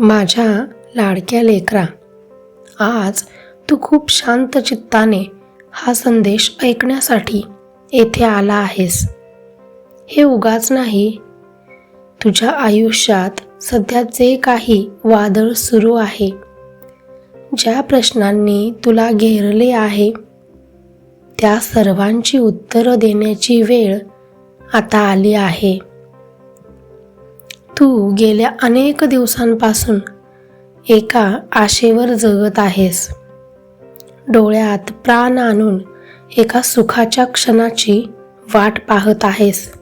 माझ्या लाडक्या लेकरा आज तू खूप शांत चित्ताने हा संदेश ऐकण्यासाठी येथे आला आहेस. हे उगाच नाही. तुझ्या आयुष्यात सध्या जे काही वादळ सुरू आहे ज्या प्रश्नांनी तुला घेरले आहे त्या सर्वांची उत्तरं देण्याची वेळ आता आली आहे. तू गेल्या अनेक दिवसांपासून एका आशेवर जगत आहेस. डोळ्यात प्राण आणून एका सुखाच्या क्षणाची वाट पाहत आहेस.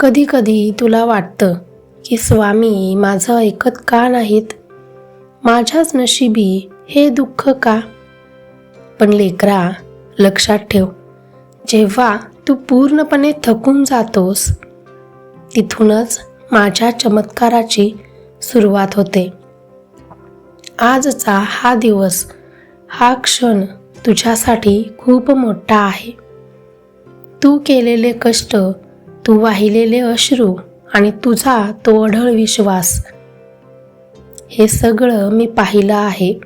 कधी कधी तुला वाटतं की स्वामी माझं ऐकत का नाहीत? माझ्याच नशिबी हे दुःख का? पण लेकरा लक्षात ठेव जेव्हा तू पूर्णपणे थकून जातोस तिथूनच माझ्या चमत्काराची सुरुवात होते. आजचा हा दिवस हा क्षण तुझ्यासाठी खूप मोठा आहे. तू केलेले कष्ट तू वाहिलेले अश्रू आणि तुझा तो अढळ विश्वास हे सगळं मी पाहिलं आहे.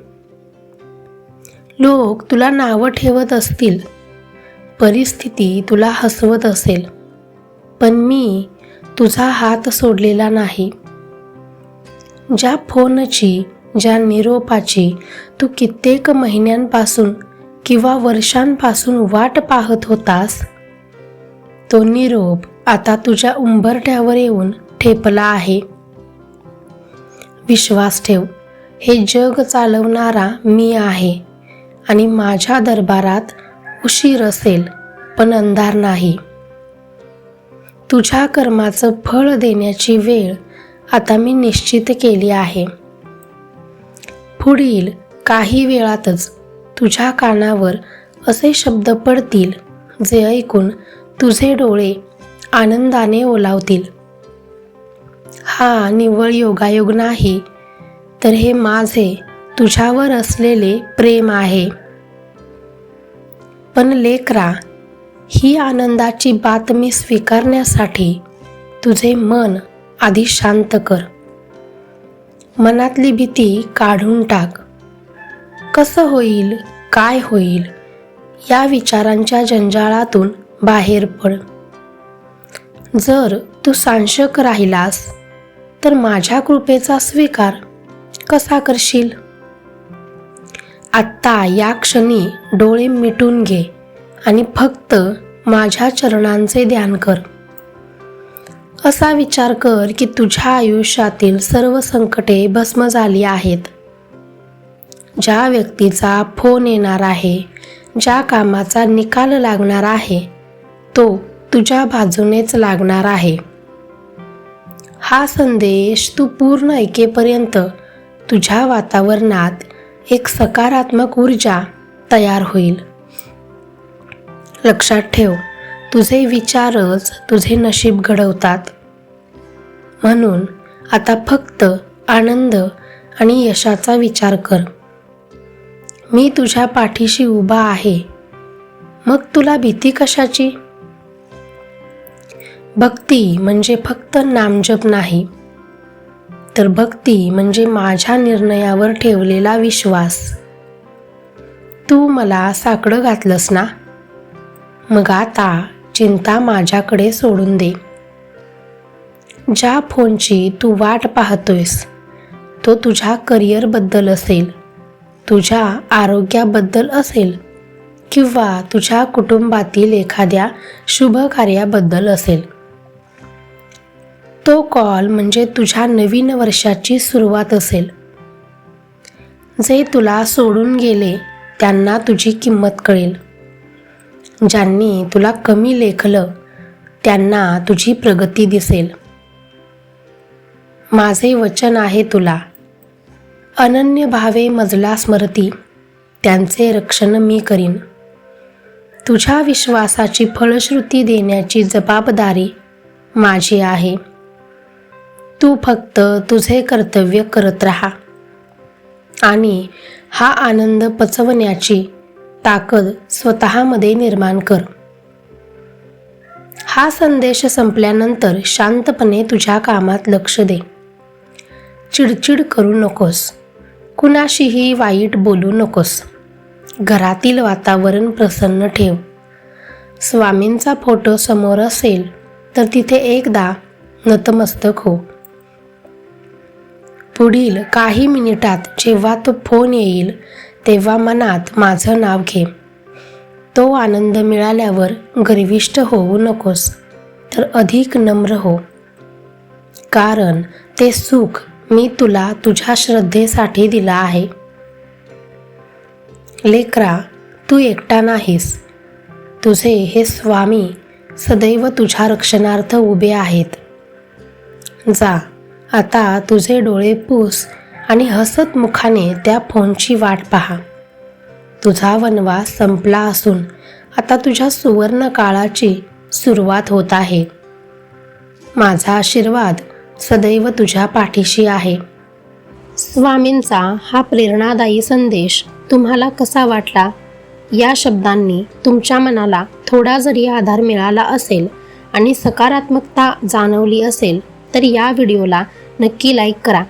लोक तुला नावं ठेवत असतील. परिस्थिती तुला हसवत असेल. पण मी तुझा हात सोडलेला नाही. ज्या फोनची ज्या निरोपाची तू कित्येक महिन्यांपासून किंवा वर्षांपासून वाट पाहत होतास तो निरोप आता तुझ्या उंबरठ्यावर येऊन ठेपला आहे. विश्वास ठेव हे जग चालवणारा मी आहे आणि माझ्या दरबारात उशीर असेल पण अंधार नाही. तुझ्या कर्माचं फळ देण्याची वेळ आता मी निश्चित केली आहे. पुढील काही वेळातच तुझ्या कानावर असे शब्द पडतील जे ऐकून तुझे डोळे आनंदाने ओलावतील. हा निव्वळ योगायोग नाही तर हे माझे तुझ्यावर असलेले प्रेम आहे. पण लेकरा ही आनंदाची बातमी स्वीकारण्यासाठी तुझे मन आधी शांत कर. मनातली भीती काढून टाक. कसं होईल काय होईल या विचारांच्या जंजाळातून बाहेर पड. जर तू सांशक राहिलास तर माझ्या कृपेचा स्वीकार कसा करशील? आत्ता या क्षणी डोळे मिटून घे. आणि फक्त माझ्या चरणांचे ध्यान कर. असा विचार कर की तुझ्या आयुष्यातील सर्व संकटे भस्म झाली आहेत. ज्या व्यक्तीचा फोन येणार आहे ज्या कामाचा निकाल लागणार आहे तो तुझ्या बाजूनेच लागणार आहे. हा संदेश तू पूर्ण ऐकेपर्यंत तुझ्या वातावरणात एक सकारात्मक ऊर्जा तयार होईल. लक्षात ठेव तुझे विचारच तुझे नशीब घडवतात. म्हणून आता फक्त आनंद आणि यशाचा विचार कर. मी तुझ्या पाठीशी उभा आहे. मग तुला भीती कशाची? भक्ती म्हणजे फक्त नामजप नाही. तर भक्ती म्हणजे माझ्या निर्णयावर ठेवलेला विश्वास. तू मला साकडं घातलंस ना? मग आता चिंता माझ्याकडे सोडून दे. ज्या फोनची तू वाट पाहतोयस तो तुझ्या करिअरबद्दल असेल तुझ्या आरोग्याबद्दल असेल किंवा तुझ्या कुटुंबातील एखाद्या शुभ कार्याबद्दल असेल. तो कॉल म्हणजे तुझ्या नवीन वर्षाची सुरुवात असेल. जे तुला सोडून गेले त्यांना तुझी किंमत कळेल. ज्यांनी तुला कमी लेखलं त्यांना तुझी प्रगती दिसेल. माझे वचन आहे तुला. अनन्य भावे मजला स्मरती त्यांचे रक्षण मी करीन. तुझ्या विश्वासाची फलश्रुती देण्याची जबाबदारी माझी आहे. तू फक्त तुझे कर्तव्य करत राहा. आणि हा आनंद पचवण्याची ताकद स्वतःमध्ये निर्माण कर. हा संदेश संपल्यानंतर शांतपणे तुझ्या कामात लक्ष दे. चिडचिड करू नकोस. कुणाशीही वाईट बोलू नकोस. घरातील वातावरण प्रसन्न ठेव. स्वामींचा फोटो समोर असेल तर तिथे एकदा नतमस्तक हो. पुढील काही मिनिटात जेव्हा तो फोन येईल तेव्हा मनात माझं नाव घे. तो आनंद मिळाल्यावर गर्विष्ट होऊ नकोस तर अधिक नम्र हो. कारण ते सुख मी तुला तुझ्या श्रद्धेसाठी दिला आहे. लेकरा तू एकटा नाहीस. तुझे हे स्वामी सदैव तुझ्या रक्षणार्थ उभे आहेत. जा आता तुझे डोळे पूस. आणि हसत मुखाने त्या फोनची वाट पहा. तुझा वनवास संपला असून आता तुझ्या सुवर्ण काळाची सुरुवात होत आहे. माझा आशीर्वाद सदैव तुझ्या पाठीशी आहे. स्वामींचा हा प्रेरणादायी संदेश तुम्हाला कसा वाटला? या शब्दांनी तुमच्या मनाला थोडा जरी आधार मिळाला असेल आणि सकारात्मकता जाणवली असेल तर या व्हिडिओला नक्की लाईक करा.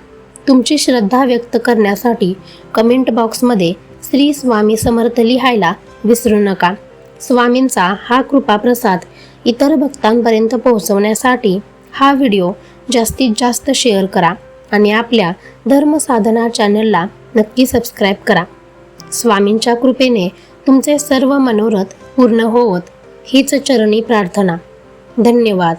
तुमची श्रद्धा व्यक्त करण्यासाठी कमेंट बॉक्समध्ये श्री स्वामी समर्थ लिहायला विसरू नका. स्वामींचा हा कृपाप्रसाद इतर भक्तांपर्यंत पोहोचवण्यासाठी हा व्हिडिओ जास्तीत जास्त शेअर करा आणि आपल्या धर्मसाधना चॅनलला नक्की सबस्क्राईब करा. स्वामींच्या कृपेने तुमचे सर्व मनोरथ पूर्ण होवत. हीच चरणी प्रार्थना. धन्यवाद.